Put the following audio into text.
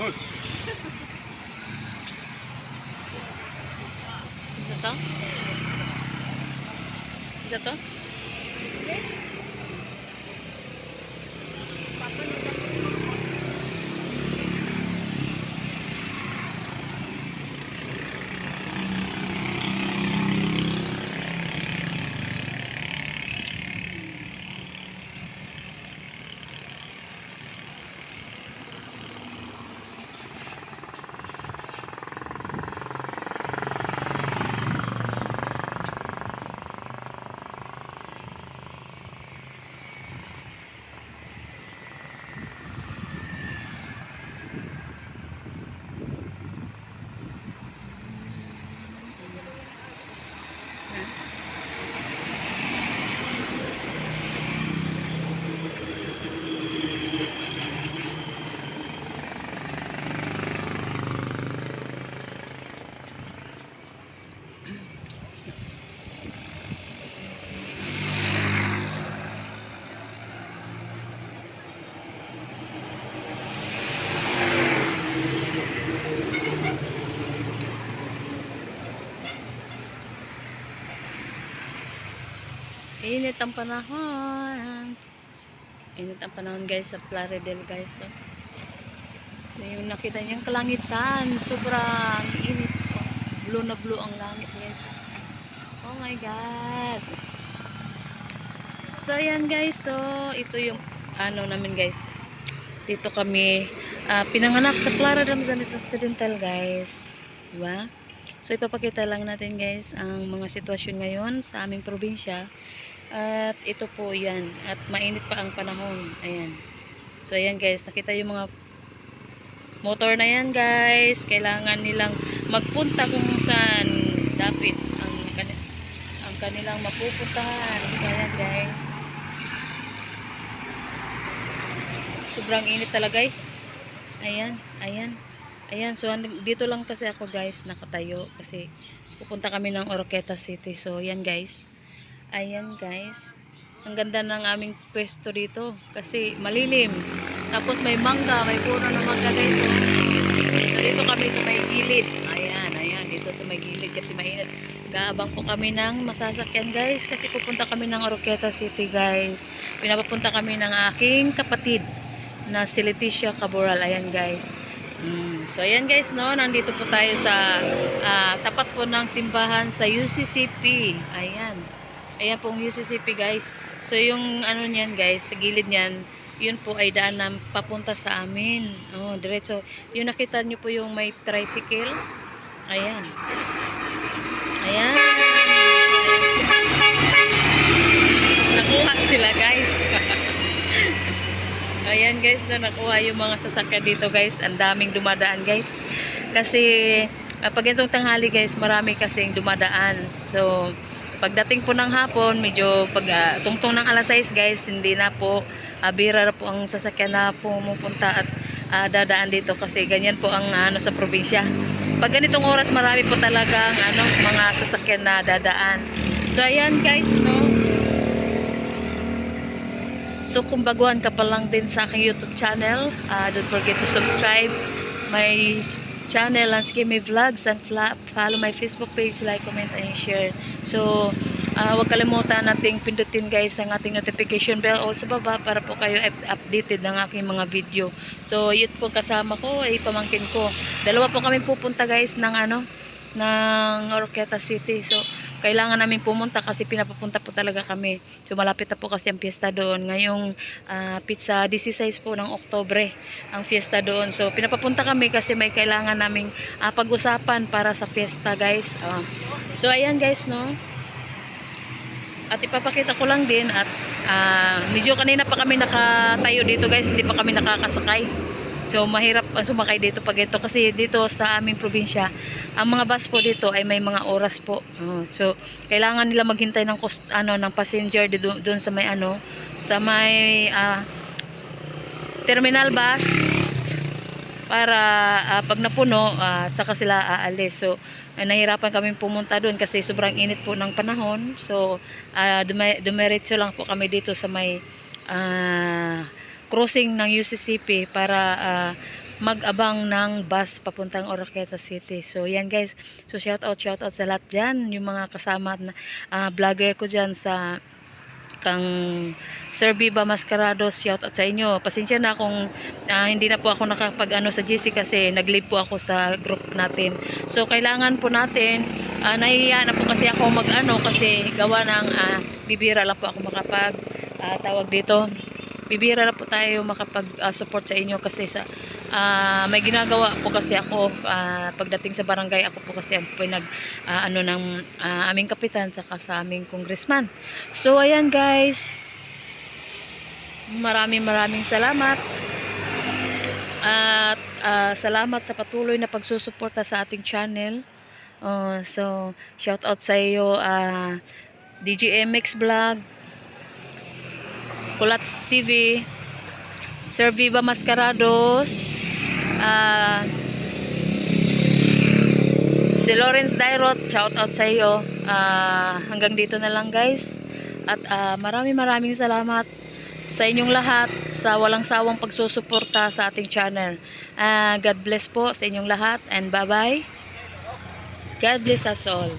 Ito to? Ito to? Init ang panahon. Init ang panahon guys sa Plaridel guys. So, so yung nakita niyang kalangitan. Sobrang init. Oh, blue na blue ang langit guys. Oh my God. So yan guys. So ito yung ano namin guys. Dito kami ah, pinanganak sa Clara Ramazanes Occidental guys. Diba? So ipapakita lang natin guys ang mga sitwasyon ngayon sa aming probinsya. At ito po yan. At mainit pa ang panahon. Ayan. So ayan guys. Nakita yung mga motor na yan guys. Kailangan nilang magpunta kung saan dapat ang, ang kanilang mapupuntahan. So ayan guys. Sobrang init talaga guys. Ayan. Ayan. Ayan, so dito lang kasi ako guys nakatayo kasi pupunta kami ng Oroqueta City. So yan guys. Ayan guys. Ang ganda ng aming pwesto dito kasi malilim. Tapos may mangga, may puno ng mangga guys. So, so dito kami sa may gilid. Ayan, ayan, dito sa may gilid kasi mainit. Gaabang po kami ng masasakyan guys kasi pupunta kami ng Oroqueta City guys. Pinapapunta kami ng aking kapatid na si Leticia Caboral. Ayan guys. Mm. So ayan guys no, nandito po tayo sa ah, tapat po ng simbahan sa UCCP. Ayan. Ayan pong UCCP guys. So yung ano niyan guys, sa gilid niyan, yun po ay daan na papunta sa amin. Oh, diretso. Yung nakita niyo po yung may tricycle. Ayan. Ayan. Nakuha sila guys. Ayan guys, na nakuha yung mga sasakyan dito guys. Ang daming dumadaan guys. Kasi uh, pag itong tanghali guys, marami kasing dumadaan. So, pagdating po ng hapon, medyo pag ah, tungtong ng alas 6 guys, hindi na po uh, bira po ang sasakyan na pumupunta at ah, dadaan dito kasi ganyan po ang ano sa probinsya. Pag ganitong oras, marami po talagang ano, mga sasakyan na dadaan. So, ayan guys, no? So kung baguhan ka pa lang din sa aking YouTube channel, uh, don't forget to subscribe my channel Landscape Me Vlogs and follow my Facebook page, like, comment, and share. So, uh, huwag kalimutan nating pindutin guys ang ating notification bell o sa baba para po kayo up- updated ng aking mga video. So, yun po kasama ko ay pamangkin ko. Dalawa po kami pupunta guys ng ano, ng Oroqueta City. So, kailangan namin pumunta kasi pinapapunta po talaga kami. So, malapit na po kasi ang piyesta doon. Ngayong ah, pizza 16 po ng Oktobre ang fiesta doon. So, pinapapunta kami kasi may kailangan naming ah, pag-usapan para sa fiesta, guys. Ah, so, ayan guys, no? At ipapakita ko lang din at ah, medyo kanina pa kami nakatayo dito, guys. Hindi pa kami nakakasakay. So, mahirap ang sumakay dito pag ito kasi dito sa aming probinsya, ang mga bus po dito ay may mga oras po. Oh, so, kailangan nila maghintay ng cost, ano ng passenger doon sa may ano, sa may ah, terminal bus para ah, pag napuno ah, saka sila aalis. So, ay, nahirapan kami pumunta doon kasi sobrang init po ng panahon. So, uh, dumiretso lang po kami dito sa may ah, crossing ng UCCP para ah, mag-abang ng bus papuntang Oroqueta City. So yan guys. So shout out shout out sa lahat dyan. Yung mga kasama na ah, vlogger ko dyan sa kang Sir Viva Mascarados, shout out sa inyo. Pasensya na kung ah, hindi na po ako nakapag ano sa GC kasi nag-leave po ako sa group natin. So kailangan po natin, uh, nahihiya na po kasi ako mag-ano kasi gawa ng ah, bibira lang po ako makapag ah, tawag dito. Bibira lang po tayo makapag-support sa inyo kasi sa ah, may ginagawa po kasi ako ah, pagdating sa barangay ako po kasi ang pinag ah, ano ng ah, aming kapitan saka sa aming congressman. So ayan guys. Maraming maraming salamat. At ah, salamat sa patuloy na pagsusuporta sa ating channel. Uh, so shout out sa iyo ah, DGMX Vlog, Kulats TV, Sir Viva Mascarados, ah, si Lawrence Dairot, shout out sa iyo. Ah, hanggang dito na lang guys. At ah, maraming maraming salamat sa inyong lahat sa walang sawang pagsusuporta sa ating channel. Ah, God bless po sa inyong lahat and bye-bye. God bless us all.